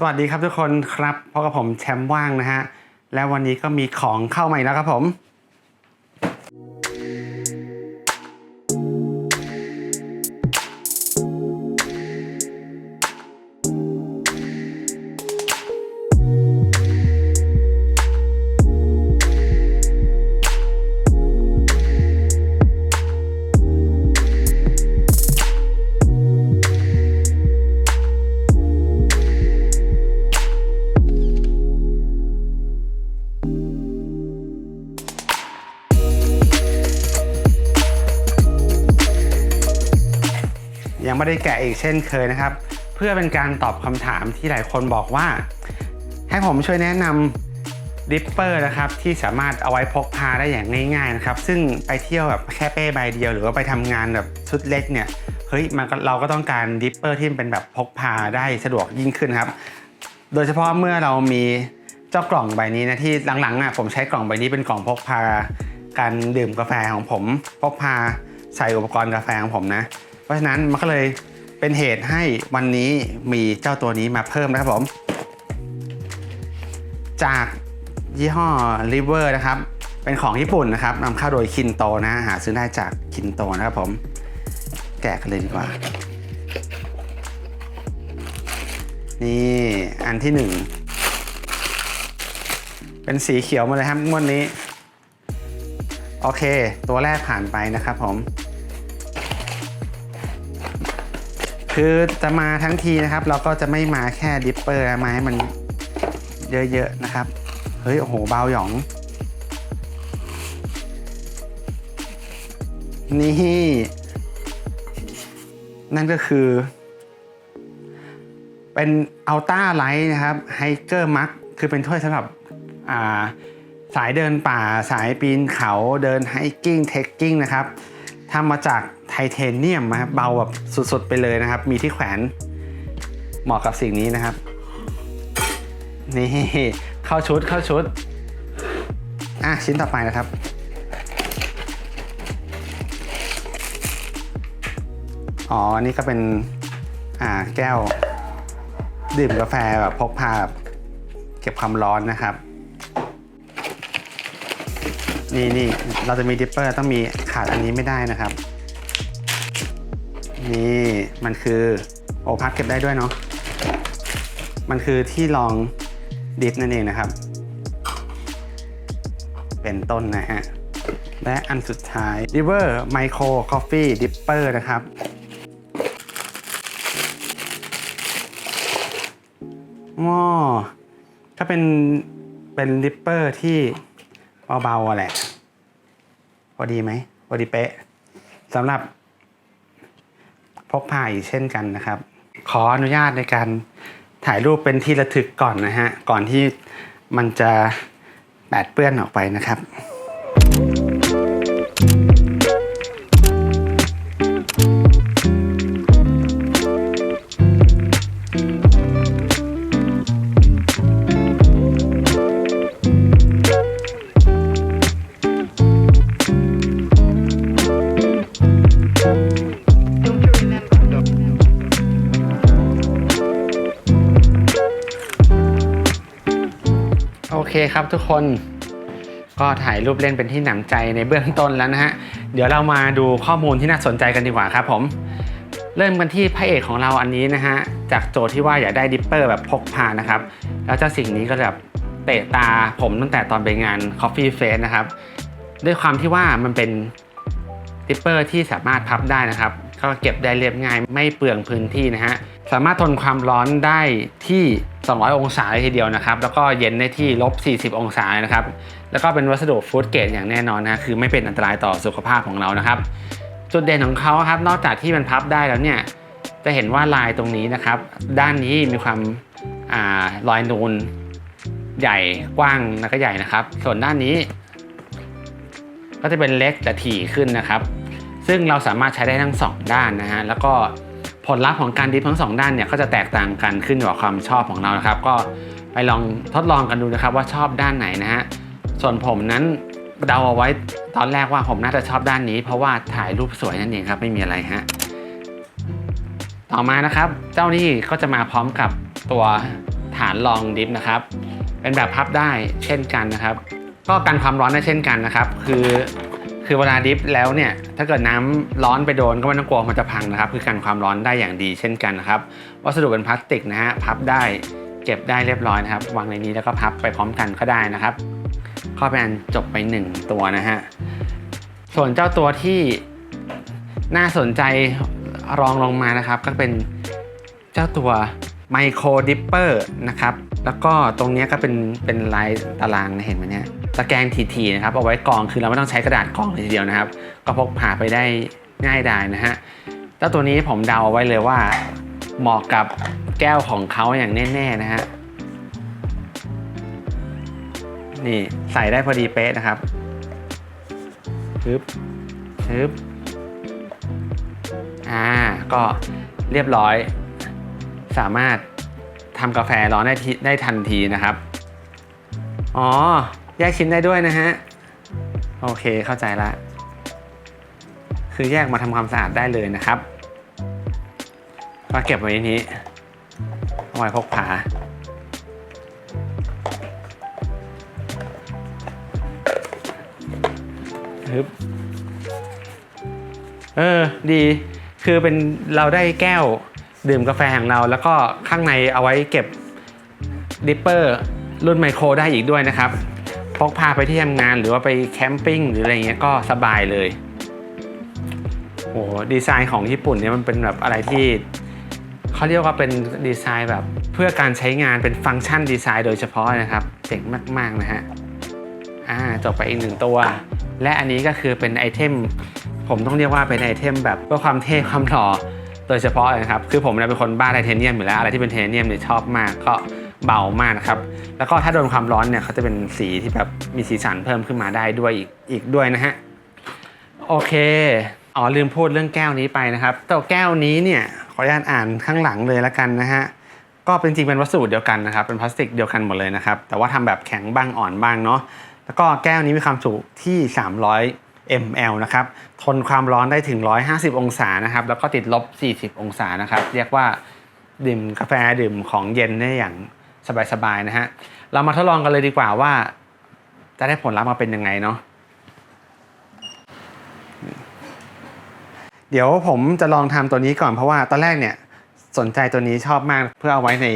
สวัสดีครับทุกคนครับพบกับผมแชมป์ว่างนะฮะ แล้ววันนี้ก็มีของเข้ามาอีกแล้วครับผม ได้แกะอีกเช่นเคยนะครับ เพื่อเป็นการตอบคำถามที่หลายคนบอกว่า ให้ผมช่วยแนะนำดิปเปอร์นะครับที่สามารถเอาไว้พกพาได้อย่างง่ายๆนะครับ ซึ่งไปเที่ยวแบบแค่เป้ใบเดียว หรือว่าไปทำงานแบบชุดเล็กเนี่ยเฮ้ยมันเราก็ต้องการดิปเปอร์ที่เป็นแบบพกพาได้สะดวกยิ่งขึ้นครับ โดยเฉพาะเมื่อเรามีเจ้ากล่องใบนี้นะที่หลังๆอะผมใช้กล่องใบนี้เป็นกล่องพกพาการดื่มกาแฟของผมพกพาใส่อุปกรณ์กาแฟของผมนะ เพราะฉะนั้นมันก็เลยเป็นเหตุให้วันนี้มีเจ้าตัวนี้มาเพิ่มนะครับผม จากยี่ห้อ River นะครับ เป็นของญี่ปุ่นนะครับนำเข้าโดยคินโตนะหาซื้อได้จากคินโตนะครับผม แกะกันเลยดีกว่า นี่อันที่หนึ่งเป็นสีเขียวมาเลยครับงวดนี้ โอเค ตัวแรกผ่านไปนะครับผม คือจะมาทั้งทีนะครับ เราก็จะไม่มาแค่ดิปเปอร์มาให้มันเยอะๆนะครับ เฮ้ย โอ้โหเบาหยอง นี่ นั่นก็คือ เป็นอัลต้าไลท์นะครับไฮเกอร์มักคือเป็นถ้วยสำหรับาสายเดินป่าสายปีนเขาเดินไฮกิ้งเทคกิ้งนะครับทำมาจาก เทเนียมนะครับเบาแบบสุดๆไปเลยนะครับ มีที่แขวนเหมาะกับสิ่งนี้นะครับ นี่เข้าชุดเข้าชุด อะ ชิ้นต่อไปนะครับ อ๋อนี่ก็เป็น อ่าแก้ว ดื่มกาแฟแบบพกพาแบบเก็บความร้อนนะครับ นี่นี่เราจะมีดิปเปอร์ต้องมีขาดอันนี้ไม่ได้นะครับ นี่มันคือโอพับเก็บได้ด้วยเนาะมันคือที่รองดิฟนั่นเองนะครับ เป็นต้นนะฮะ และอันสุดท้าย River Micro Coffee Dipper นะครับ หม้อก็เป็นเป็นดิปเปอร์ที่เบาๆแหละ พอดีไหม พอดีเป๊ะสำหรับ กพาอีกเช่นกันนะครับ ขออนุญาตในการถ่ายรูปเป็นที่ระทึกก่อนนะฮะก่อนที่มันจะแปดเปื้อนออกไปนะครับ คครับทุกคนก็ถ่ายรูปเล่นเป็นที่หนำใจในเบื้องต้นแล้วนะฮะ เดี๋ยวเรามาดูข้อมูลที่น่าสนใจกันดีกว่าครับผม เริ่มกันที่พระเอกของเราอันนี้นะฮะ จากโจทย์ที่ว่าอยากได้ดิปเปอร์แบบพกพานะครับ แล้วเจ้าสิ่งนี้ก็แบบเตะตาผมตั้งแต่ตอนไปงาน Coffee Face นะครับ ด้วยความที่ว่ามันเป็นดิปเปอร์ที่สามารถพับได้นะครับ ก็เก็บได้เรียบง่ายไม่เปลืองพื้นที่นะฮะ สามารถทนความร้อนได้ที่ 200 องศาเลยทีเดียวนะครับ แล้วก็เย็นได้ที่ลบ 40 องศาเลยนะครับ แล้วก็เป็นวัสดุฟู้ดเกรดอย่างแน่นอนนะ คือไม่เป็นอันตรายต่อสุขภาพของเรานะครับ จุดเด่นของเขาครับ นอกจากที่มันพับได้แล้วเนี่ย จะเห็นว่าลายตรงนี้นะครับ ด้านนี้มีความอารอยนูนใหญ่กว้างแล้วก็ใหญ่นะครับ ส่วนด้านนี้ ก็จะเป็นเล็กแต่ถี่ขึ้นนะครับ ซึ่งเราสามารถใช้ได้ทั้งสองด้านนะฮะแล้วก็ผลลัพธ์ของการดิฟทั้งสองด้านเนี่ยก็จะแตกต่างกันขึ้นอยู่กับความชอบของเรานะครับ ก็ไปลองทดลองกันดูนะครับว่าชอบด้านไหนนะฮะส่วนผมนั้นเดาเอาไว้ตอนแรกว่าผมน่าจะชอบด้านนี้ เพราะว่าถ่ายรูปสวยนั่นเองครับไม่มีอะไรฮะต่อมานะครับ เจ้านี่ก็จะมาพร้อมกับตัวฐานรองดิฟนะครับ เป็นแบบพับได้เช่นกันนะครับ ก็กันความร้อนได้เช่นกันนะครับ คือ คือเวลาดิฟแล้วเนี่ยถ้าเกิดน้ำร้อนไปโดนก็ไม่ต้องกลัวมันจะพังนะครับ คือกันความร้อนได้อย่างดีเช่นกันนะครับวัสดุเป็นพลาสติกนะฮะพับได้เก็บได้เรียบร้อยนะครับ วางในนี้แล้วก็พับไปพร้อมกันก็ได้นะครับก็เป็นอันจบไป 1 ตัวนะฮะส่วนเจ้าตัวที่น่าสนใจรองลงมานะครับ ก็เป็นเจ้าตัวไมโครดิปเปอร์นะครับ แล้วก็ตรงนี้ก็เป็นเป็นลายตารางเห็นไหมเนี่ย ตะแกรงทีๆนะครับเอาไว้กองคือเราไม่ต้องใช้กระดาษกองเลยทีเดียวนะครับ ก็พกพาไปได้ง่ายดายนะฮะเจ้าตัวนี้ผมเดาเอาไว้เลยว่า เหมาะกับแก้วของเขาอย่างแน่ๆนะฮะนี่ใส่ได้พอดีเป๊ะนะครับฮึบฮึบอ่าก็เรียบร้อย สามารถทำกาแฟร้อนได้ได้ทันทีนะครับ อ๋อ แยกชิ้นได้ด้วยนะฮะ โอเคเข้าใจละ คือแยกมาทำความสะอาดได้เลยนะครับก็เก็บไว้นนี้เอาไว้พกพาฮึบเออ ดี คือเป็นเราได้แก้วดื่มกาแฟของเรา แล้วก็ข้างในเอาไว้เก็บดิปเปอร์รุ่นไมโครได้อีกด้วยนะครับ พกพาไปที่ทำงานหรือว่าไปแคมปิ้งหรืออะไรเงี้ยก็สบายเลยโอ้ดีไซน์ของญี่ปุ่นเนี่ยมันเป็นแบบอะไรที่เขาเรียกว่าเป็นดีไซน์แบบเพื่อการใช้งานเป็นฟังก์ชันดีไซน์โดยเฉพาะนะครับเจ๋งมาก ๆ นะฮะอ่าจบไปอีกหนึ่งตัว และอันนี้ก็คือเป็นไอเทมผมต้องเรียกว่าเป็นไอเทมแบบเพื่อความเท่ความหล่อโดยเฉพาะนะครับ คือผมเนี่ยเป็นคนบ้าไทเทเนียมอยู่แล้วอะไรที่เป็นไทเทเนียมเนี่ยชอบมากก็ เบามากนะครับ แล้วก็ถ้าโดนความร้อนเนี่ยเขาจะเป็นสีที่แบบมีสีสันเพิ่มขึ้นมาได้ด้วยอีกอีกด้วยนะฮะ โอเค อ๋อลืมพูดเรื่องแก้วนี้ไปนะครับตัวแก้วนี้เนี่ยขออนุญาตอ่านข้างหลังเลยละกันนะฮะ ก็เป็นจริงเป็นวัสดุเดียวกันนะครับ เป็นพลาสติกเดียวกันหมดเลยนะครับ แต่ว่าทำแบบแข็งบ้างอ่อนบ้างเนาะ แล้วก็แก้วนี้มีความจุที่ 300 ml นะครับ ทนความร้อนได้ถึง 150 องศานะครับ แล้วก็ติดลบ 40 องศานะครับ เรียกว่าดื่มกาแฟดื่มของเย็นได้อย่าง สบายๆนะฮะ เรามาทดลองกันเลยดีกว่าว่า จะได้ผลลัพธ์มาเป็นยังไงเนาะ เดี๋ยวผมจะลองทำตัวนี้ก่อนเพราะว่าตอนแรกเนี่ยสนใจตัวนี้ชอบมากเพื่อเอาไว้ใน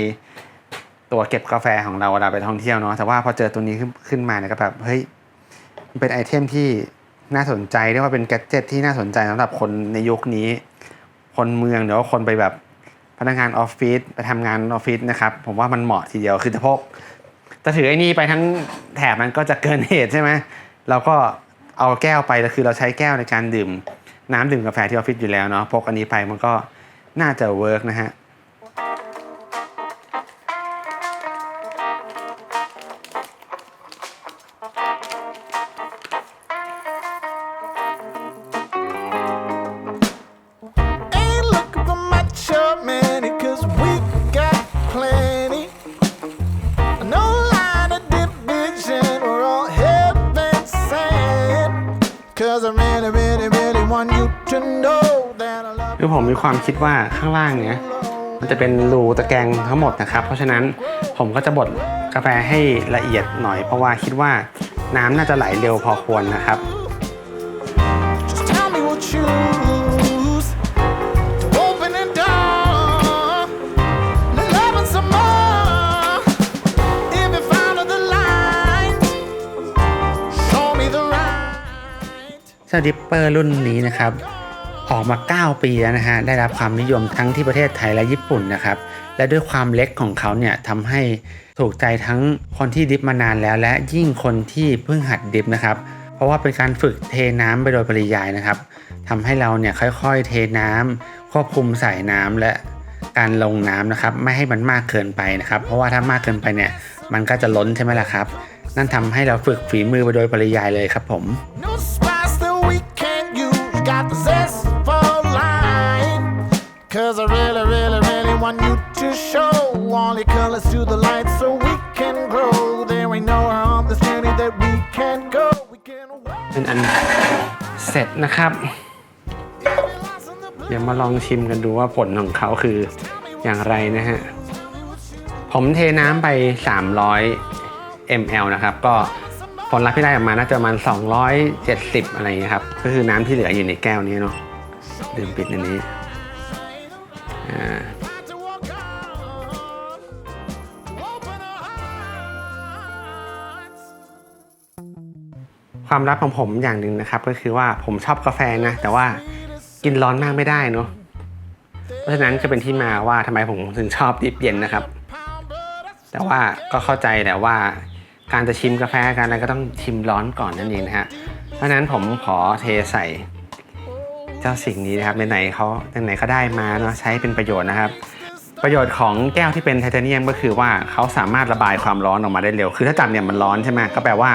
ตัวเก็บกาแฟของเราเวลาไปท่องเที่ยวเนาะแต่ว่าพอเจอตัวนี้ขึ้นขึ้นมาเนี่ยก็แบบเฮ้ยเป็นไอเทมที่น่าสนใจเรียกว่าเป็นแกดเจิตที่น่าสนใจสำหรับคนในยุคนี้ คนเมืองหรือว่าคนไปแบบ พนักงานออฟฟิศไปทำงานออฟฟิศนะครับผมว่ามันเหมาะทีเดียวคือจะพกจะถือไอ้นี่ไปทั้งแถบมันก็จะเกินเหตุใช่ไหมเราก็เอาแก้วไปแล้วคือเราใช้แก้วในการดื่ม น้ำดื่มกาแฟที่ออฟฟิศอยู่แล้วเนาะพกอันนี้ไปมันก็น่าจะเวิร์กนะฮะ คือผมมีความคิดว่าข้างล่างเนี้ยมันจะเป็นรูตะแกรงทั้งหมดนะครับ เพราะฉะนั้นผมก็จะบดกาแฟให้ละเอียดหน่อย เพราะว่าคิดว่าน้ำน่าจะไหลเร็วพอควรนะครับ Just tell me what you choose to open the door. Loving some more. If you follow the line, show me the right. เจ้าดิปเปอร์รุ่นนี้นะครับ ออกมา 9 ปีแล้วนะฮะได้รับความนิยมทั้งที่ประเทศไทยและญี่ปุ่นนะครับและด้วยความเล็กของเขาเนี่ยทำให้ถูกใจทั้งคนที่ดิฟมานานแล้ว และยิ่งคนที่เพิ่งหัดดิฟนะครับเพราะว่าเป็นการฝึกเทน้ำไปโดยปริยายนะครับทำให้เราเนี่ยค่อยๆ เทน้ำควบคุมใส่น้ำและการลงน้ำนะครับไม่ให้มันมากเกินไปนะครับ เพราะว่าถ้ามากเกินไปเนี่ยมันก็จะล้นใช่ไหมล่ะครับ นั่นทำให้เราฝึกฝีมือไปโดยปริยายเลยครับผม No Cause I really, really, really want you to show all your colors to the light so we can grow. There ain't nowhere on this journey that we can't go. We can walk เป็นอันเสร็จนะครับ lost in the blue. เดี๋ยวมาลองชิมกันดูว่าผลของเขาคืออย่างไรนะฮะ ผมเทน้ำไป 300 ml นะครับ ก็ผลลัพธ์ที่ได้ออกมาน่าจะประมาณ 270 อะไรอย่างเงี้ยครับ ก็คือน้ำที่เหลืออยู่ในแก้วนี้เนาะลืมปิดอันนี้ ความลับของผมอย่างหนึ่งนะครับ ก็คือว่าผมชอบกาแฟนะ แต่ว่ากินร้อนมากไม่ได้เนาะเพราะฉะนั้นก็เป็นที่มาว่าทำไมผมถึงชอบดิบเย็นนะครับ แต่ว่าก็เข้าใจแหละว่า การจะชิมกาแฟกันอะไรก็ต้องชิมร้อนก่อนนั่นเองนะฮะเพราะฉะนั้นผมขอเทใส่เจ้าสิ่งนี้นะครับไหนๆเขาไหนๆก็ได้มาเนาะใช้เป็นประโยชน์นะครับ ประโยชน์ของแก้วที่เป็นไทเทเนียมก็คือว่าเขาสามารถระบายความร้อนออกมาได้เร็ว คือถ้าจับเนี่ยมันร้อนใช่ไหมก็แปลว่า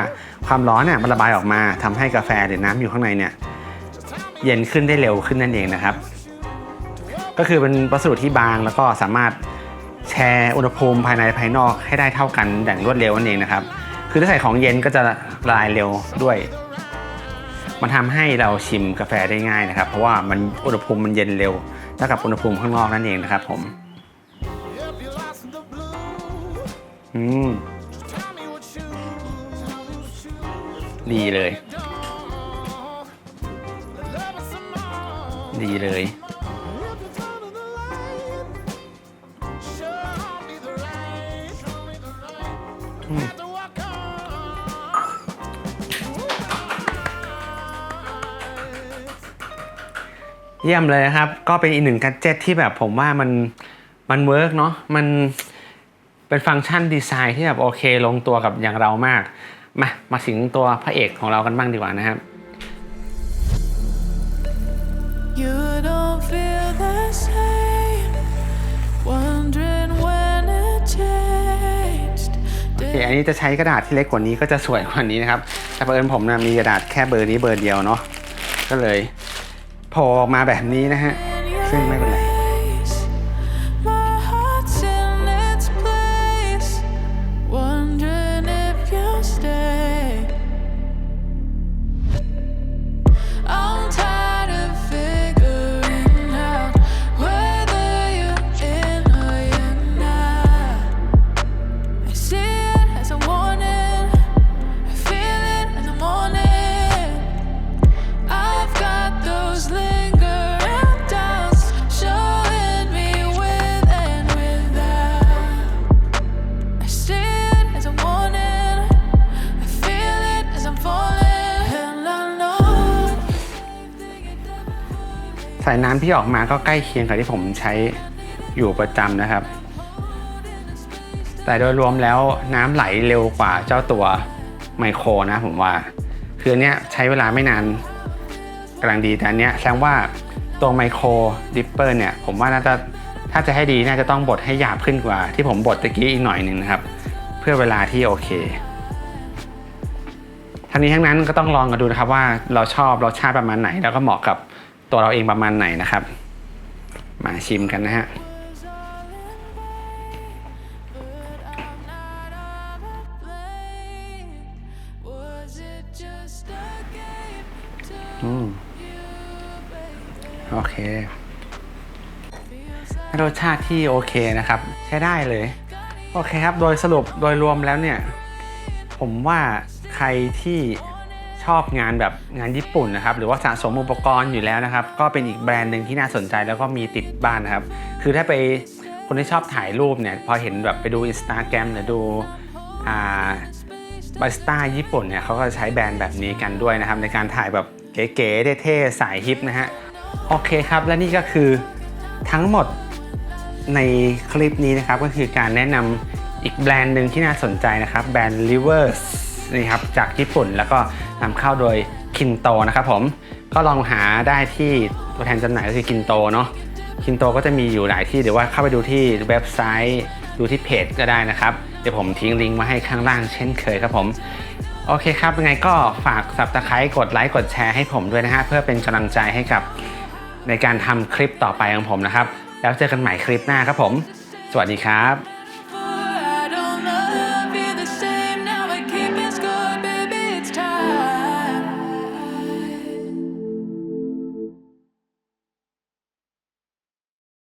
ความร้อนเนี่ยมันระบายออกมาทำให้กาแฟหรือน้ำอยู่ข้างในเนี่ยเย็นขึ้นได้เร็วขึ้นนั่นเองนะครับ ก็คือเป็นวัสดุที่บางแล้วก็สามารถแชร์อุณหภูมิภายในภายนอกให้ได้เท่ากันอย่างรวดเร็วนั่นเองนะครับ คือถ้าใส่ของเย็นก็จะละลายเร็วด้วย มันทำให้เราชิมกาแฟได้ง่ายนะครับ เพราะว่ามันอุณหภูมิมันเย็นเร็วเท่ากับอุณหภูมิข้างนอกนั่นเองนะครับผม อืม ดีเลย ดีเลย เยี่ยมเลยนะครับ ก็เป็นอีกหนึ่งกัจเจ็ตที่แบบผมว่ามันมันเวิร์กเนาะมัน เป็นฟังก์ชันดีไซน์ที่แบบโอเคลงตัวกับอย่างเรามาก มามาถึงตัวพระเอกของเรากันบ้างดีกว่านะครับ You don't feel the same. Wondering when it changed. โอเคอันนี้จะใช้กระดาษที่เล็กกว่านี้ก็จะสวยกว่านี้นะครับ แต่เผอิญผมนะมีกระดาษแค่เบอร์นี้เบอร์เดียวเนาะก็เลยโผล่ออกมาแบบนี้นะฮะซึ่งไม่เป็นไรายน้ำที่ออกมาก็ใกล้เคียงกับที่ผมใช้อยู่ประจำนะครับ แต่โดยรวมแล้วน้ำไหลเร็วกว่าเจ้าตัวไมโครนะผมว่า คืออันเนี้ยใช้เวลาไม่นานกำลังดีแต่อันเนี้ยแสดงว่าตัวไมโครดิปเปอร์เนี่ย ผมว่าน่าจะถ้าจะให้ดีน่าจะต้องบดให้หยาบขึ้นกว่า ที่ผมบดตะกี้อีกหน่อยหนึ่งนะครับ เพื่อเวลาที่โอเคทั้งนี้ทั้งนั้นก็ต้องลองกันดูนะครับว่าเราชอบรสชาติประมาณไหน แล้วก็เหมาะกับ ตัวเราเองประมาณไหนนะครับ มาชิมกันนะฮะ Was it just a game to อืมโอเค feel รสชาติที่โอเคนะครับ ใช้ได้เลย โอเคครับ โดยสรุปโดยรวมแล้วเนี่ย ผมว่าใครที่ ชอบงานแบบงานญี่ปุ่นนะครับหรือว่าสะสมอุปกรณ์อยู่แล้วนะครับก็เป็นอีกแบรนด์หนึ่งที่น่าสนใจแล้วก็มีติดบ้านนะครับคือถ้าไปคนที่ชอบถ่ายรูปเนี่ยพอเห็นแบบไปดูอินสตาแกรมหรือดูอ่าบาริสต้าญี่ปุ่นเนี่ยเขาก็ใช้แบรนด์แบบนี้กันด้วยนะครับในการถ่ายแบบเก๋ๆเท่ๆสายฮิปนะฮะโอเคครับและนี่ก็คือทั้งหมดในคลิปนี้นะครับก็คือการแนะนำอีกแบรนด์หนึ่งที่น่าสนใจนะครับแบรนด์ Rivers นี่ครับจากญี่ปุ่นแล้วก็ นำเข้าโดยคินโตนะครับผมก็ลองหาได้ที่ตัวแทนจำหน่ายก็คือคินโตเนาะคินโตก็จะมีอยู่หลายที่เดี๋ยวว่าเข้าไปดูที่เว็บไซต์ดูที่เพจก็ได้นะครับ เดี๋ยวผมทิ้งลิงก์มาให้ข้างล่างเช่นเคยครับผมโอเคครับยังไงก็ฝาก subscribe กดไลค์กดแชร์ให้ผมด้วยนะฮะเพื่อเป็นกำลังใจให้กับในการทำคลิปต่อไปของผมนะครับ แล้วเจอกันใหม่คลิปหน้าครับผม สวัสดีครับ